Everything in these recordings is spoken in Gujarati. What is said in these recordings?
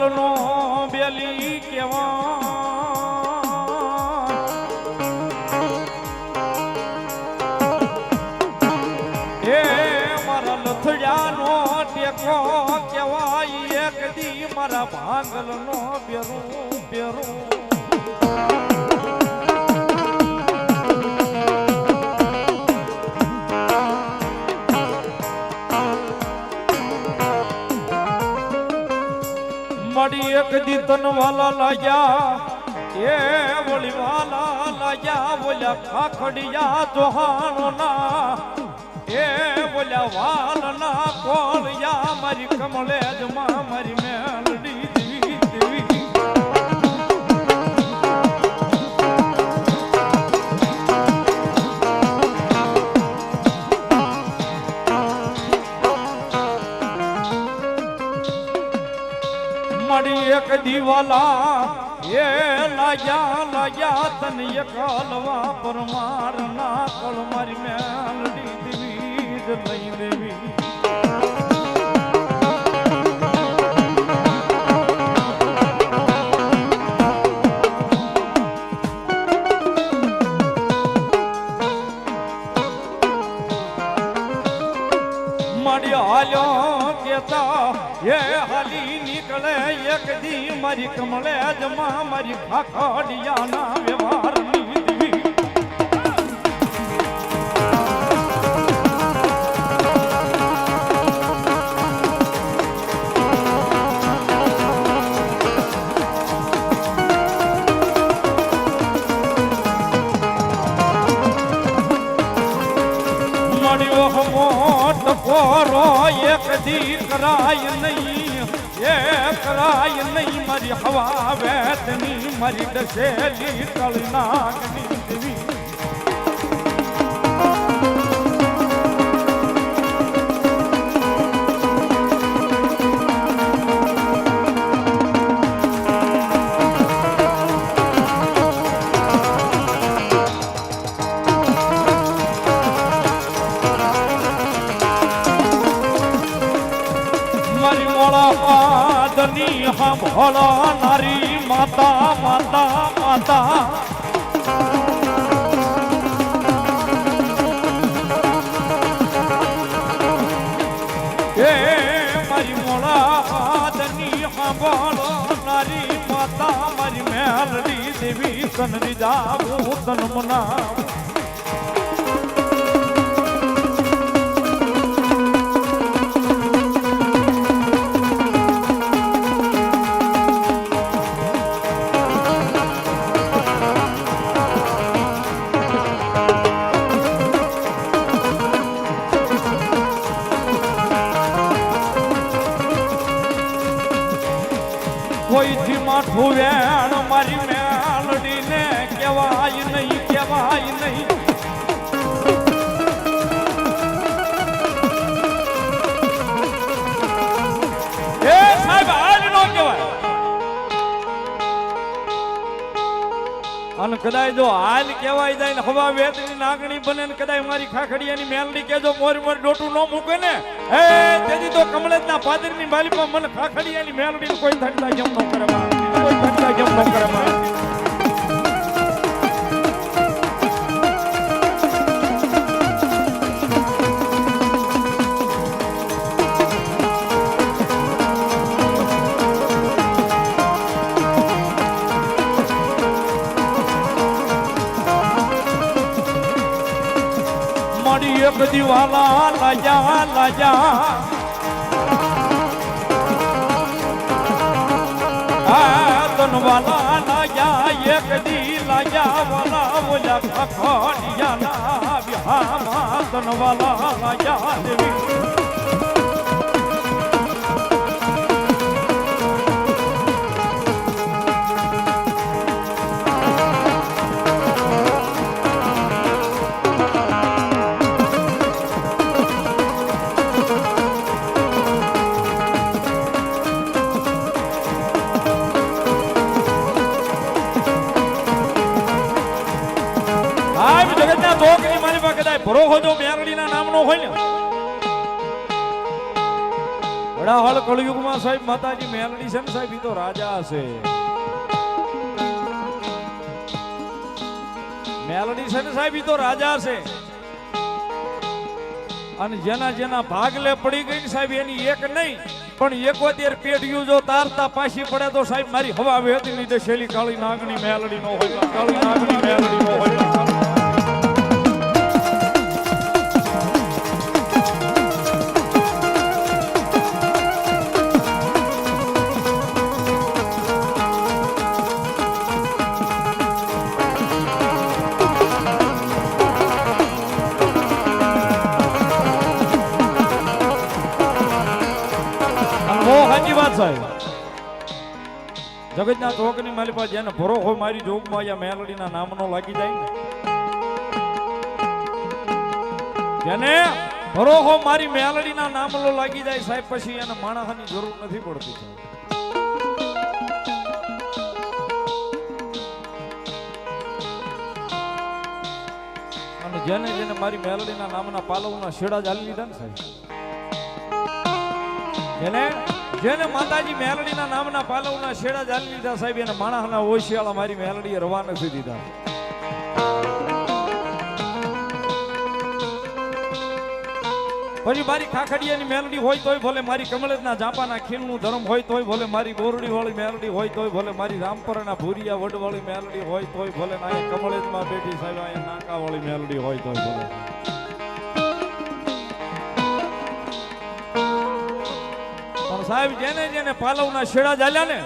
ભાંગલનો બેલી કેવા? એ મારા લથડિયાનો ટેકો કેવાય એક દી મારા ભાંગલનો બેરું બેરું. મળી એક દી તન વાલા લાગ્યા. એ વળી વાલા લાગ્યા, બોલ્યા, ખાખડિયા જોહાણો ના એ બોલ્યા વાલ ના કોળિયા, મારી કમળે જ મારી મેલડી દીવાલા, એ લાગ્યા લાગ્યા તને એક હલવા પરમાર ના કળ મારી મેલડી દેવી જ લઈ દેવી. મળી હાલ્યો કેતા એ હાલી નીકળે એક દી મારી કમળે જમા મારી ખાખડિયાના વ્યવહાર નહીં એ કરાય નહીં મારી હવા વેતની મારી ડસેલી કળનાગની દેવી સાંભળો નારી માતા માતા માતા. એ મારી મોળા પાદની સાંભળો નારી માતા, મારી મેલડી દેવી તન જાવું તન મના મારી મેલડીને કહેવાય નહીં કહેવાય નહીં. અને કદાચ જો હાલ કહેવાય જાય ને, હવા વેતની નાગણી બને ને કદાચ મારી ખાખડિયાની મેલડી કેજો મોરી મોરી ડોટું ન મૂકે ને, હે, તેથી તો કમલેજના પાદરની માલિકમાં મને ખાખડિયાની મેલડી કોઈ થાય જેમ ન કરે મળી એક દીવાલા લાજા લાજા આ તનવાલા લાજા એક દી લાજા વાલા ઓલા ખખડિયાના વિહામાં તનવાલા લાજા દેવી સાહેબ કદાચ મેરડીના નામનો હોય ને. વડાહળ કળયુગમાં સાહેબ માતાજી મેરડી છે ને સાહેબ તો રાજા હશે. મેલડી છે ને સાહેબ તો રાજા છે અને જેના જેના ભાગલે પડી ગઈ ને સાહેબ, એની એક નહીં, પણ એકોતેર પેઢીઓ જો તારતા પાછી પડે તો સાહેબ મારી હવા વહેતી નહીં તો શેલી કાળી નાગણી મેલડી નો હોય, કાળી નાગણી મેલડી નો હોય. સાહેબ. જગતના ચોકની મારી પાસે જેને હોય મારી જોગમાં અહીંયા મેલડીના નામનો લાગી જાય ને. જેને ભરો હો મારી મેલડીના નામનો લાગી જાય સાહેબ, પછી એને માણસની જરૂર નથી પડતી અને જેને જેને મારી મેલડીના નામના પાલવના શેડા જાલી લીધા ને સાહેબ. જેને જેને માતાજી મેલડીના નામના પાલવના શેડા જાલી લીધા સાહેબ, એને માણસના ઓશિયાળા મારી મેલડીએ રવા નથી દીધા. પછી મારી ખાખડિયાની મેલડી હોય તોય ભલે મારી કમળેજના જાપાના ખીલનું ધર્મ હોય તોય ભલે મારી બોરડીવાળી મેલડી હોય તોય ભલે મારી રામપરના ભૂરિયા વડવાળી મેલડી હોય તોય ભલે ના કમળેજમાં બેઠી સાહેબ અહીંયા નાકા વાળી મેલડી હોય તોય ભલે. સાહેબ, જેને જેને પાલવના શેડા ચાલ્યા ને,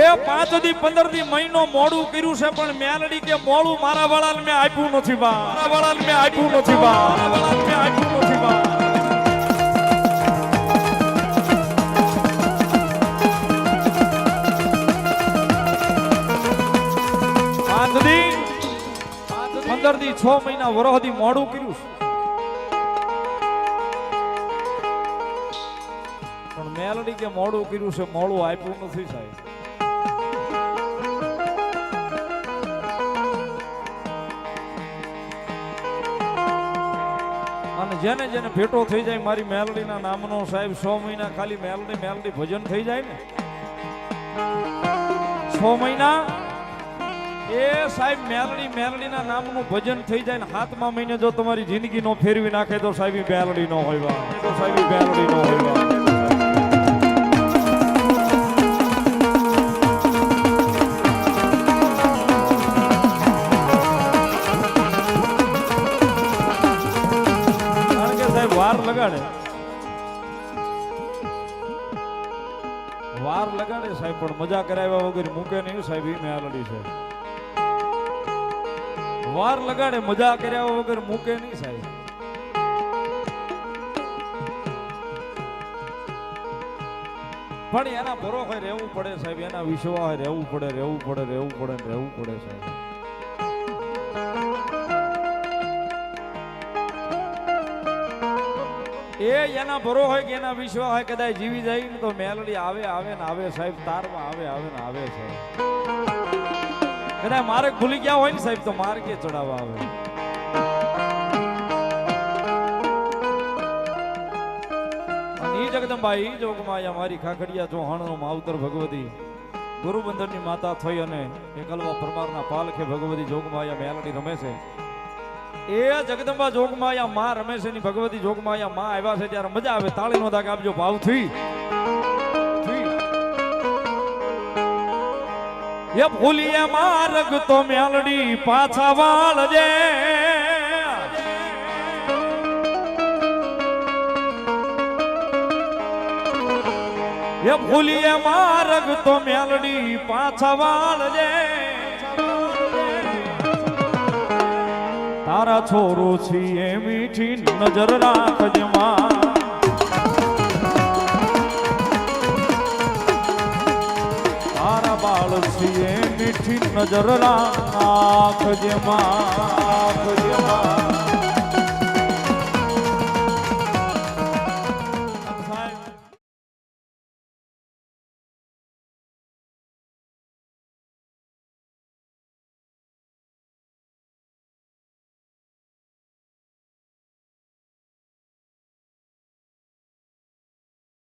એ પાંચથી પંદરથી મહિનો મોડું કર્યું છે, પણ મેલડી કે મોડું મારા વાળા મેં આપ્યું નથી, બા. મારા વાળા મેં આપ્યું નથી, બા. મારા વાળાને મેં આપ્યું નથી, બા. પંદરથી છ મહિના વરહદી મોડું કર્યું મેલડી કે મોડું કર્યું છે, મોડું આપ્યું નથી સાહેબ. અને જેને જેને ભેટો થઈ જાય, મારી મેલડીના નામનો સાહેબ, છ મહિના ખાલી મેલડી મેલડી ભજન થઈ જાય ને? છ મહિના? એ સાહેબ, મેલડી, મેલડીના નામનું ભજન થઈ જાય ને, હાથમાં મહિને જો તમારી જિંદગી નો ફેરવી નાખે તો સાહેબ મેલડી નો હોય તો સાહેબ મેલડી નો હોય મજા કરાવ્યા વગર મૂકે નહીં સાહેબ ઈ મેલડી છે. વાર લગાડે, મજા કર્યા વગર મૂકે નહીં સાહેબ. પણ એના ભરોસે રહેવું પડે સાહેબ, એના વિશ્વાસ રહેવું પડે રહેવું પડે રહેવું પડે રહેવું પડે સાહેબ. એ એના ભરો હોય કે એના વિશ્વ હોય, કદાચ જીવી જાય ને તો મેલડી આવે આવે ને આવે સાહેબ, તારમાં આવે આવે ને આવે સાહેબ કદાચ મારે ભૂલી ગયા હોય ને સાહેબ, તો માર્ગે ચડાવવા આવે. ઈ જગદંબા, ઈ જોગમાં મારી ખાખડિયા ચૌહાણનો માવતર ભગવતી. ગુરુબંધનની માતા થઈ અને એકલવા પરમારના પાલખે ભગવતી જોગમાયા મેલડી રમે છે. એ જગદંબા જોગમાયા માં રમે છે ની ભગવતી જોગમાયા માં આવ્યા છે ત્યારે મજા આવે. તાળીનો દાગ આપજો, ભાવથી. એ ભૂલીએ માર્ગ તો મેલડી પાછા વાળજે. એ ભૂલીએ માર્ગ તો મેલડી પાછા વાળજે. તારા છોરો છીએ મીઠી નજર રાખજે માં તારા બાળ છીએ મીઠી નજર રાખજે માં